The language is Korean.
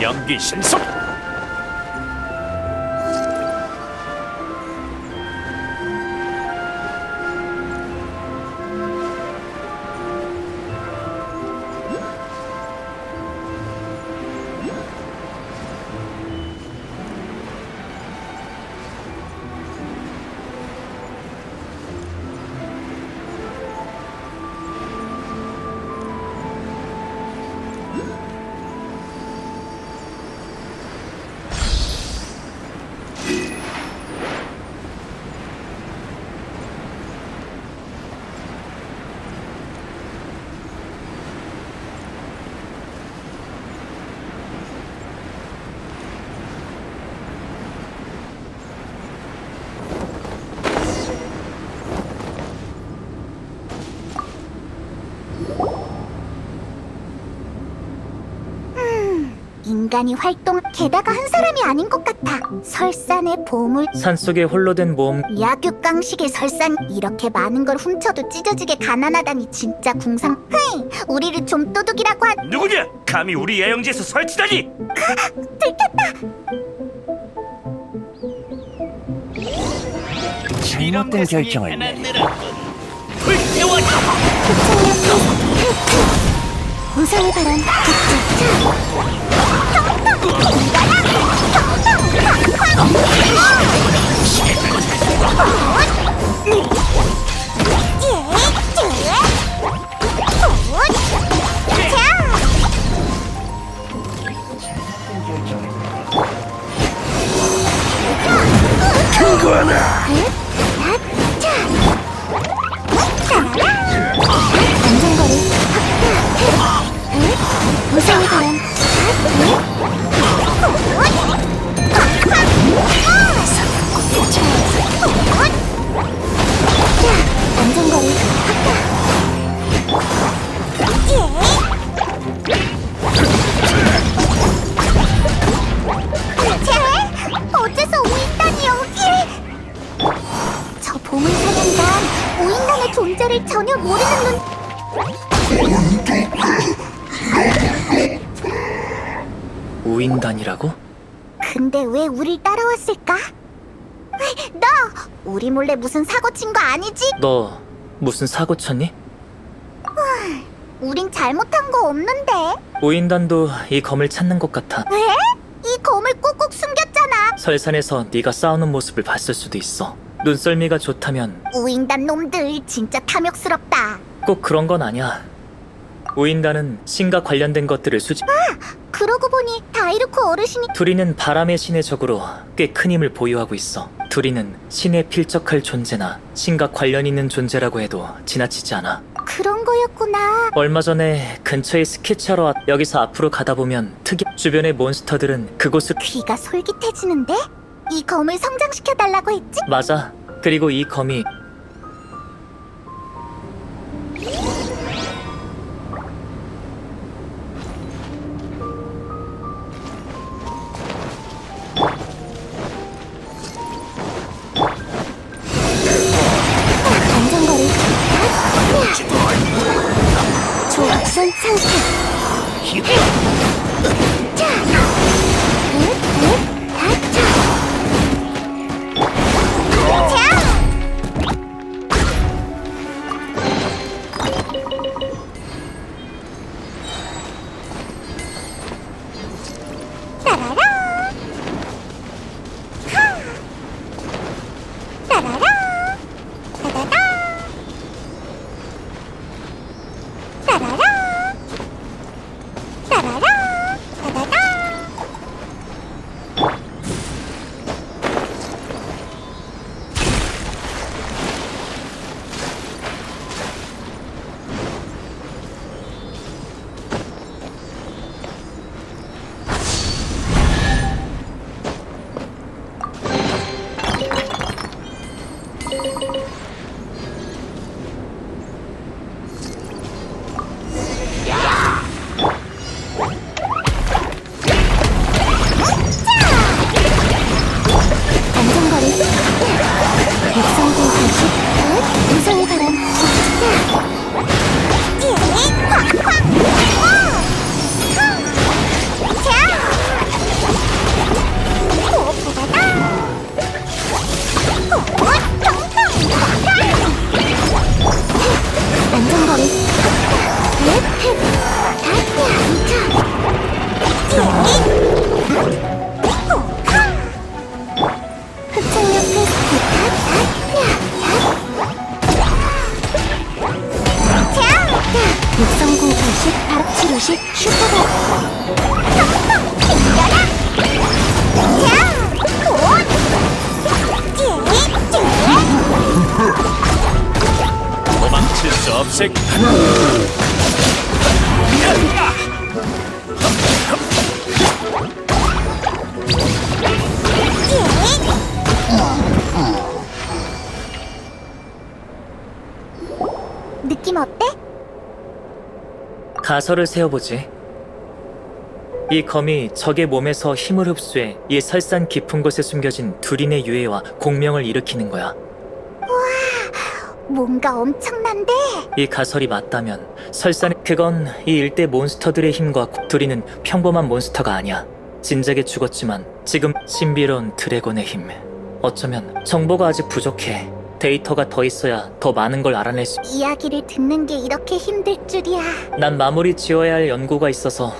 연기 신속 인간이 활동 게다가 한 사람이 아닌 것 같아. 설산의 보물. 산속에 홀로 된 몸 약육강식의 설산. 이렇게 많은 걸 훔쳐도 찢어지게 가난하다니 진짜 궁상. 헤이 우리를 좀 도둑이라고 한. 누구냐? 감히 우리 야영지에서 설치다니! 잘못된 결정을 내. 우상의 바람 큰거 우인단의 존재를 전혀 모르는 눈 우인단이라고? 근데 왜 우릴 따라왔을까? 왜, 너 우리 몰래 무슨 사고 친 거 아니지? 너 무슨 사고 쳤니? 우린 잘못한 거 없는데 우인단도 이 검을 찾는 것 같아. 왜? 이 검을 꾹꾹 숨겼잖아 설산에서 네가 싸우는 모습을 봤을 수도 있어. 눈썰미가 좋다면 우인단 놈들 진짜 탐욕스럽다 꼭 그런 건 아니야. 우인단은 신과 관련된 것들을 수집. 그러고 보니 다이르코 어르신이 두리는 바람의 신의 적으로 꽤 큰 힘을 보유하고 있어. 두리는 신에 필적할 존재나 신과 관련 있는 존재라고 해도 지나치지 않아. 그런 거였구나 얼마 전에 근처에 스케치하러 왔. 여기서 앞으로 가다 보면 특이 주변의 몬스터들은 그곳을 귀가 솔깃해지는데? 이 검을 성장시켜 달라고 했지? 맞아. 그리고 이 검이 조각선 상태 자, 응? 응? 색 느낌 어때? 가설을 세워보지. 이 검이 적의 몸에서 힘을 흡수해 이 설산 깊은 곳에 숨겨진 두린의 유해와 공명을 일으키는 거야. 뭔가 엄청난데? 이 가설이 맞다면 설산 그건 이 일대 몬스터들의 힘과 두리는 평범한 몬스터가 아니야. 진작에 죽었지만 지금 신비로운 드래곤의 힘. 어쩌면 정보가 아직 부족해. 데이터가 더 있어야 더 많은 걸 알아낼 수. 이야기를 듣는 게 이렇게 힘들 줄이야. 난 마무리 지어야 할 연구가 있어서